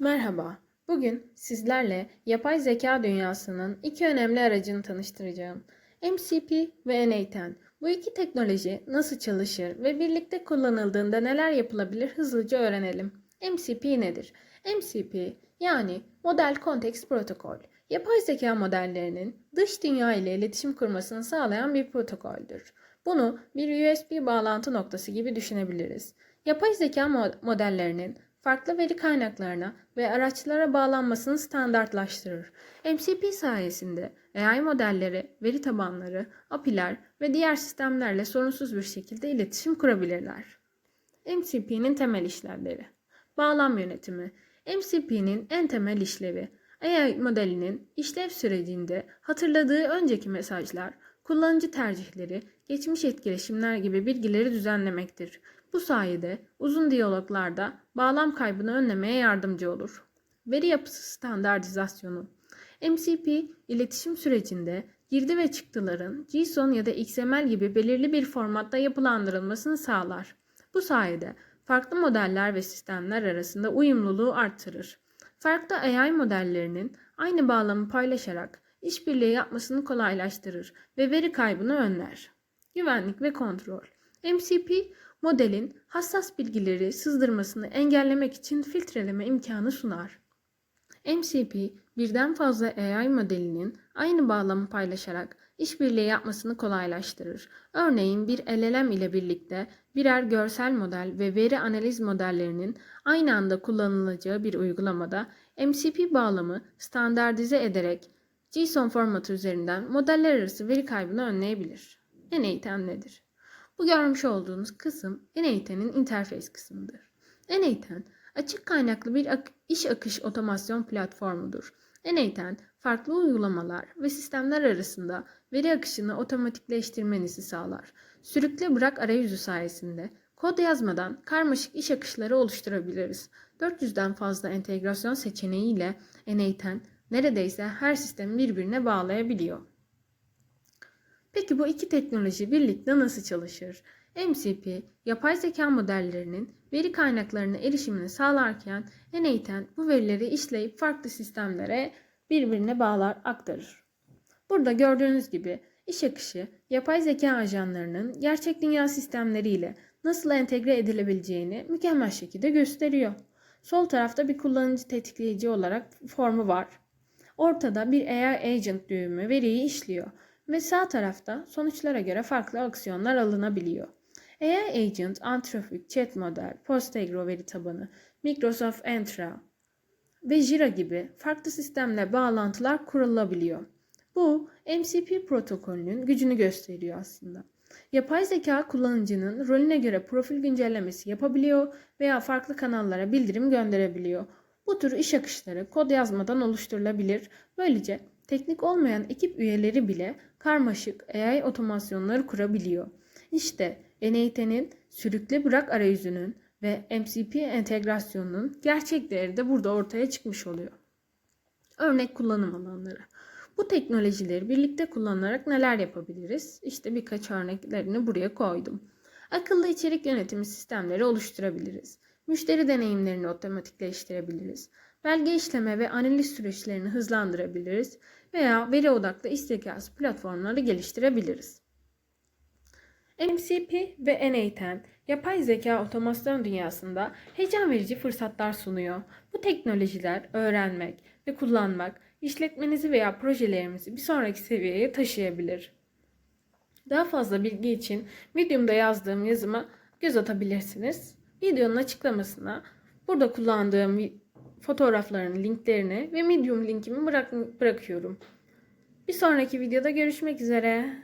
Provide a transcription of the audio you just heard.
Merhaba. Bugün sizlerle yapay zeka dünyasının iki önemli aracını tanıştıracağım. MCP ve N8. Bu iki teknoloji nasıl çalışır ve birlikte kullanıldığında neler yapılabilir hızlıca öğrenelim. MCP nedir? MCP yani Model Context Protocol. Yapay zeka modellerinin dış dünya ile iletişim kurmasını sağlayan bir protokoldür. Bunu bir USB bağlantı noktası gibi düşünebiliriz. Yapay zeka mo- modellerinin farklı veri kaynaklarına ve araçlara bağlanmasını standartlaştırır. MCP sayesinde AI modelleri, veri tabanları, API'ler ve diğer sistemlerle sorunsuz bir şekilde iletişim kurabilirler. MCP'nin temel işlevleri Bağlam yönetimi MCP'nin en temel işlevi AI modelinin işlev sürecinde hatırladığı önceki mesajlar, kullanıcı tercihleri, geçmiş etkileşimler gibi bilgileri düzenlemektir. Bu sayede uzun diyaloglarda bağlam kaybını önlemeye yardımcı olur. Veri yapısı standartizasyonu MCP, iletişim sürecinde girdi ve çıktıların JSON ya da XML gibi belirli bir formatta yapılandırılmasını sağlar. Bu sayede farklı modeller ve sistemler arasında uyumluluğu arttırır. Farklı AI modellerinin aynı bağlamı paylaşarak işbirliği yapmasını kolaylaştırır ve veri kaybını önler. Güvenlik ve kontrol. MCP modelin hassas bilgileri sızdırmasını engellemek için filtreleme imkanı sunar. MCP birden fazla AI modelinin aynı bağlamı paylaşarak işbirliği yapmasını kolaylaştırır. Örneğin bir LLM ile birlikte birer görsel model ve veri analiz modellerinin aynı anda kullanılacağı bir uygulamada MCP bağlamı standartize ederek JSON formatı üzerinden modeller arası veri kaybını önleyebilir. N8 nedir? Bu görmüş olduğunuz kısım N8'in interface kısmıdır. N8 açık kaynaklı bir ak- iş akış otomasyon platformudur. N8 farklı uygulamalar ve sistemler arasında veri akışını otomatikleştirmenizi sağlar. Sürükle bırak arayüzü sayesinde kod yazmadan karmaşık iş akışları oluşturabiliriz. 400'den fazla entegrasyon seçeneğiyle N8 neredeyse her sistemi birbirine bağlayabiliyor. Peki bu iki teknoloji birlikte nasıl çalışır? MCP, yapay zeka modellerinin veri kaynaklarına erişimini sağlarken N8 bu verileri işleyip farklı sistemlere birbirine bağlar aktarır. Burada gördüğünüz gibi iş akışı yapay zeka ajanlarının gerçek dünya sistemleriyle nasıl entegre edilebileceğini mükemmel şekilde gösteriyor. Sol tarafta bir kullanıcı tetikleyici olarak formu var. Ortada bir AI agent düğümü veriyi işliyor ve sağ tarafta sonuçlara göre farklı aksiyonlar alınabiliyor. AI Agent, Anthropic, Chat Model, Postgre veri tabanı, Microsoft Entra ve Jira gibi farklı sistemle bağlantılar kurulabiliyor. Bu MCP protokolünün gücünü gösteriyor aslında. Yapay zeka kullanıcının rolüne göre profil güncellemesi yapabiliyor veya farklı kanallara bildirim gönderebiliyor. Bu tür iş akışları kod yazmadan oluşturulabilir. Böylece teknik olmayan ekip üyeleri bile karmaşık AI otomasyonları kurabiliyor. İşte N8'nin sürükle bırak arayüzünün ve MCP entegrasyonunun gerçek değeri de burada ortaya çıkmış oluyor. Örnek kullanım alanları. Bu teknolojileri birlikte kullanarak neler yapabiliriz? İşte birkaç örneklerini buraya koydum. Akıllı içerik yönetimi sistemleri oluşturabiliriz. Müşteri deneyimlerini otomatikleştirebiliriz. Belge işleme ve analiz süreçlerini hızlandırabiliriz veya veri odaklı iş zekası platformları geliştirebiliriz. MCP ve N8 yapay zeka otomasyon dünyasında heyecan verici fırsatlar sunuyor. Bu teknolojiler öğrenmek ve kullanmak işletmenizi veya projelerimizi bir sonraki seviyeye taşıyabilir. Daha fazla bilgi için Medium'da yazdığım yazıma göz atabilirsiniz. Videonun açıklamasına burada kullandığım fotoğrafların linklerini ve Medium linkimi bırak- bırakıyorum. Bir sonraki videoda görüşmek üzere.